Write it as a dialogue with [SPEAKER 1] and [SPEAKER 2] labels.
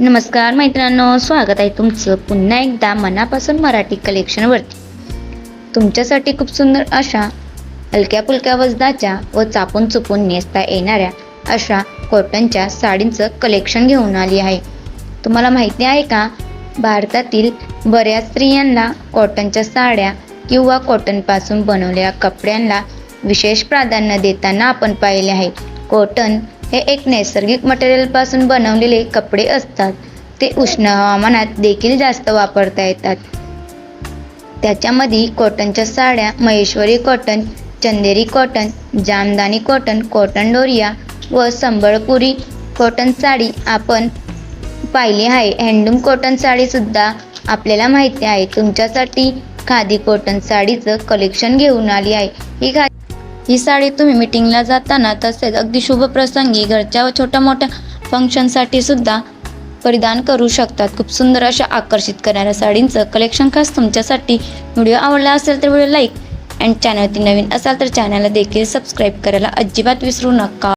[SPEAKER 1] नमस्कार मैत्रांनो स्वागत आहे तुमचं पुन्हा एकदा मनापासून मराठी कलेक्शनवरती तुमच्यासाठी खूप सुंदर अशा हलक्या फुलक्या वजनाच्या व चापून चुपून नेसता येणाऱ्या अशा कॉटनच्या साडींचं कलेक्शन घेऊन आली आहे. तुम्हाला माहिती आहे का? भारतातील बऱ्याच स्त्रियांना कॉटनच्या साड्या किंवा कॉटनपासून बनवलेल्या कपड्यांना विशेष प्राधान्य देताना आपण पाहिले आहे. कॉटन हे एक नैसर्गिक मटेरियलपासून बनवलेले कपडे असतात. ते उष्ण हवामानात देखील जास्त वापरता येतात. त्याच्यामध्ये कॉटनच्या साड्या Maheshwari cotton Chanderi cotton Jamdani cotton cotton Doria व संबळपुरी कॉटन साडी आपण पाहिली आहे. हँडलूम कॉटन साडीसुद्धा आपल्याला माहिती आहे. तुमच्यासाठी खादी कॉटन साडीचं कलेक्शन घेऊन आली आहे. ही खा ही साडी तुम्ही मिटिंगला जाताना तसेच अगदी शुभ प्रसंगी घरच्या व छोट्या मोठ्या फंक्शनसाठी सुद्धा परिधान करू शकतात. खूप सुंदर अशा आकर्षित करणाऱ्या साडींचं कलेक्शन खास तुमच्यासाठी व्हिडिओ आवडला असेल तर व्हिडिओ लाईक अँड चॅनलवरती नवीन असाल तर चॅनलला देखील सबस्क्राईब करायला अजिबात विसरू नका.